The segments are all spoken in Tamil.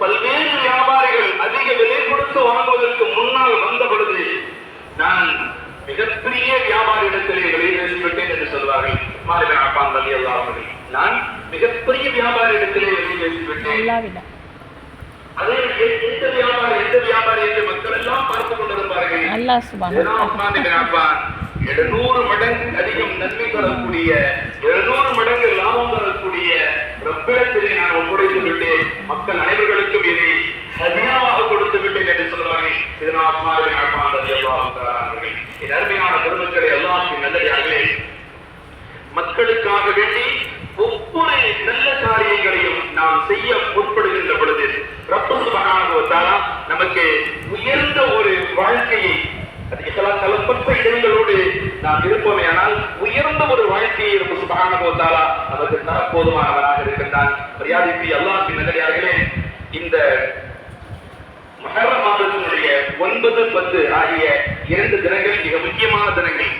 பல்வேறு வியாபாரிகள் அதிக விலை கொடுத்து வாங்குவதற்கு முன்னால் வந்த பொழுது நான் மிகப்பெரிய வியாபாரியிடத்திலே விலை பேசிவிட்டேன் என்று சொல்வார்கள். மாறின அப்பான் நான் மிகப்பெரிய வியாபாரியிடத்திலே விலை பேசிவிட்டேன். அதே எந்த வியாபாரி எந்த வியாபாரி என்று மக்கள் எல்லாம் பார்த்து கொண்டிருப்பார்கள் 700 மடங்கு அதிகம் நன்மை தரக்கூடிய 700 மடங்கு லாபம் தரக்கூடிய ரப்பிடத்திலே நான் ஒப்படைத்து விட்டேன். மக்கள் அனைவர்களுக்கும் இதை சதியாவாக கொடுத்து விட்டேன் என்று சொல்வார்கள் இதனால் உஸ்மான் இப்னு அஃபான் ரலியல்லாஹு அருமையான பெருமக்களை அல்லாஹ்வின் நல்லதாகவே மக்களுக்காக வேண்டி ஒவ்வொரு நல்ல காரியங்களையும் நாம் செய்ய முற்படுகின்ற பொழுது ரப்பு சுபஹானஹு நமக்கு உயர்ந்த ஒரு வாழ்க்கையை கலப்பற்ற இடங்களோடு நாம் இருப்போமே ஆனால் உயர்ந்த ஒரு வாழ்க்கையை ரப்பு சுபஹானஹு நமக்கு தரப்போதுமானவராக இருக்கின்றான் மரியாதைக்கு அல்லாஹ்வின் நல்லடியார்களே இந்த மகர மாதத்தினுடைய ஒன்பது பத்து ஆகிய இரண்டு தினங்கள் மிக முக்கியமான தினங்கள்.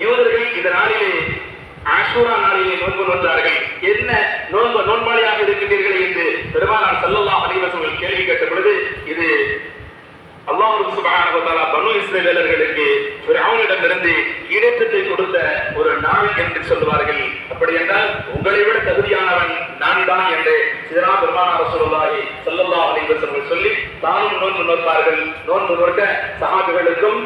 யூதர்கள் இந்த நாளிலே ஆஷூரா நாளிலே நோன்பு நோன்றார்கள் என்ன நோன்பு நோன்பாளியாக இருக்கின்றீர்கள் என்று பெருமானார் ஸல்லல்லாஹு அலைஹி கேள்வி கேட்ட பொழுது இது அல்லாஹ் சுப்ஹானஹு பனு இஸ்ரேலர்களுக்கு பிராமனிடமிருந்து ஈடேற்றத்தை கொடுத்த ஒரு நாள் என்று சொல்லுவார்கள். அப்படி என்றால் உங்களை விட தகுதியானவன் நான் தான் என்று சிதனா பெருமானார் ரசூலுல்லாஹி ஸல்லல்லாஹு அலைஹி சொல்லி தானும் நோன்பு நோற்பார்கள். நோன்பு நோக்க சகாபிகளுக்கும்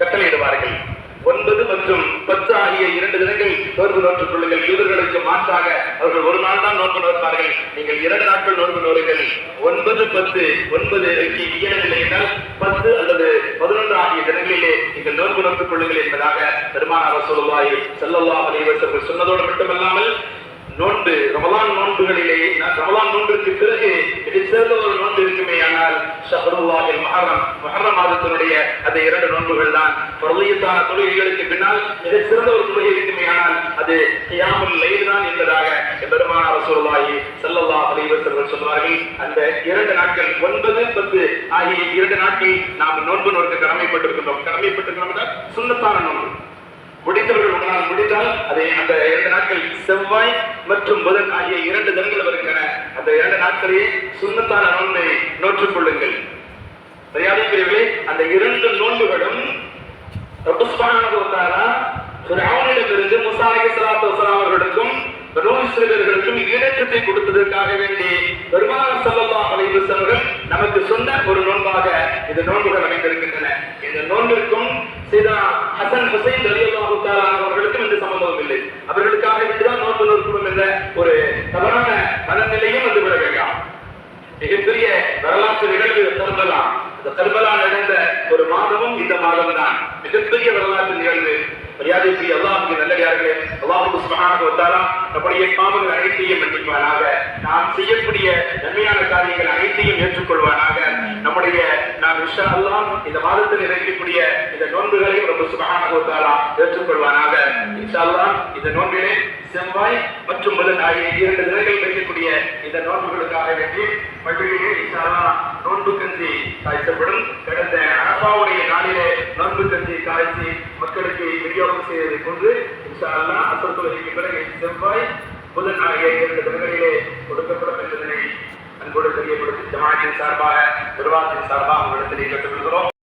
கட்டளையிடுவார்கள். ஒன்பது மற்றும் பத்து ஆகிய இரண்டு தினங்கள் நோன்பு நோற்றுக் கொள்ளுங்கள். யூதர்களுக்கு மாற்றாக அவர்கள் ஒரு நாள் தான் நோன்பு நோற்பார்கள். நீங்கள் இரண்டு நாட்கள் நோன்பு நோருங்கள் ஒன்பது பத்து ஒன்பது இயலவில்லை என்றால் பத்து அல்லது பதினொன்று ஆகிய தினங்களிலே நீங்கள் நோன்பு நோற்றுக் கொள்ளுங்கள் என்பதாக பெருமானார் சொல்லுவாய் செல்லல்லா அலைவசர்கள் சொன்னதோடு மட்டுமல்லாமல் நோன்பு ரமலான் நோன்புகளிலே நான் ரமலான் நோன்பிற்கு பிறகு இது சேர்ந்த ஒரு நோன்பு இருக்குமே ஷஹருல்லாஹில் மஹரம் மஹர மாதத்தினுடைய அந்த இரண்டு நோன்புகள் தான். பரலியத்தான தொழுகைகளுக்கு பின்னால் மிக சிறந்த ஒரு தொழுகை இருக்குமே அது கியாமல் லைல் தான் என்பதாக பெருமான ரசூலுல்லாஹி ஸல்லல்லாஹு அலைஹி வஸல்லம் சொல்வார்கள். அந்த இரண்டு நாட்கள் ஒன்பது பத்து ஆகிய இரண்டு நாட்கள் நாம் நோன்பு நோக்க கடமைப்பட்டிருக்கின்றோம். கடமைப்பட்டிருக்கிறோம் சுண்ணத்தான நோன்பு. முடித்தவர்கள் உங்களால் முடிந்தால் அதை அந்த இரண்டு நாட்கள் செவ்வாய் மற்றும் புதன் ஆகிய இரண்டு தினங்கள் வருகின்றன. அந்த இரண்டு நாட்களையே சுண்ணத்தான நோன்பை நோற்றுக் கொள்ளுங்கள். சரியாதைக்குரியவர்களே அந்த இரண்டு நோன்புகளும் இருந்து முசா அலி சலாத்து வசலாம் அவர்களுக்கும் பனூ இஸ்ரவேலர்களுக்கும் கொடுத்ததற்காக வேண்டி பெருமானார் ஸல்லல்லாஹு அலைஹி நமக்கு சொன்ன ஒரு நோன்பாக இந்த நோன்புகள் அமைந்திருக்கின்றன. இந்த நோன்பிற்கும் சீதா ஹசன் ஹுசைன் ரலியல்லாஹு அவர்களுக்கும் இந்த சம்பந்தம் இல்லை. அவர்களுக்காக வேண்டிதான் நோன்பு நோக்கணும் என்ற ஒரு தவறான மனநிலையும் வந்து விட வேண்டாம் மிகப்பெரிய வரலாற்று நிகழ்வு கர்பலா இந்த கர்பலா நடந்த ஒரு மாதமும் இந்த மாதம் தான் மிகப்பெரிய வரலாற்று நிகழ்வு. மரியாதைக்கு அல்லாஹுக்கு நல்லடியார்களே அல்லாஹுக்கு சுபஹானஹு வந்தாலும் நம்முடைய பாவங்கள் அனைத்தையும் மன்னிப்பானாக. நாம் செய்யக்கூடிய நன்மையான காரியங்கள் அனைத்தையும் ஏற்றுக்கொள்வானாக. நம்முடைய நாம் இன்ஷா அல்லாஹ் இந்த மாதத்தில் இணைக்கக்கூடிய இந்த நோன்புகளை ரொம்ப சுபஹானஹு வந்தாலும் ஏற்றுக்கொள்வானாக. இன்ஷா இந்த நோன்பிலே செவ்வாய் மற்றும் முதல் ஆகிய இரண்டு தினங்கள் வைக்கக்கூடிய இந்த நோன்புகளுக்காக வேண்டி பள்ளியிலே இன்ஷா நோன்பு கஞ்சி காய்ச்சப்படும். கடந்த அரசாவுடைய நாளிலே நோன்பு கஞ்சி காய்ச்சி மக்களுக்கு விநியோகம் செய்ததை கொண்டு இன்ஷா அல்லாஹ் அசர் தொழுகைக்கு பிறகு செவ்வாய் புதன் ஆகிய இரண்டு தினங்களிலே கொடுக்கப்படும் என்பதனை அன்போடு தெரியப்படுத்தி ஜமாத்தின் சார்பாக நிர்வாகத்தின் சார்பாக உங்களிடத்தில் கேட்டுக்கொள்கிறோம்.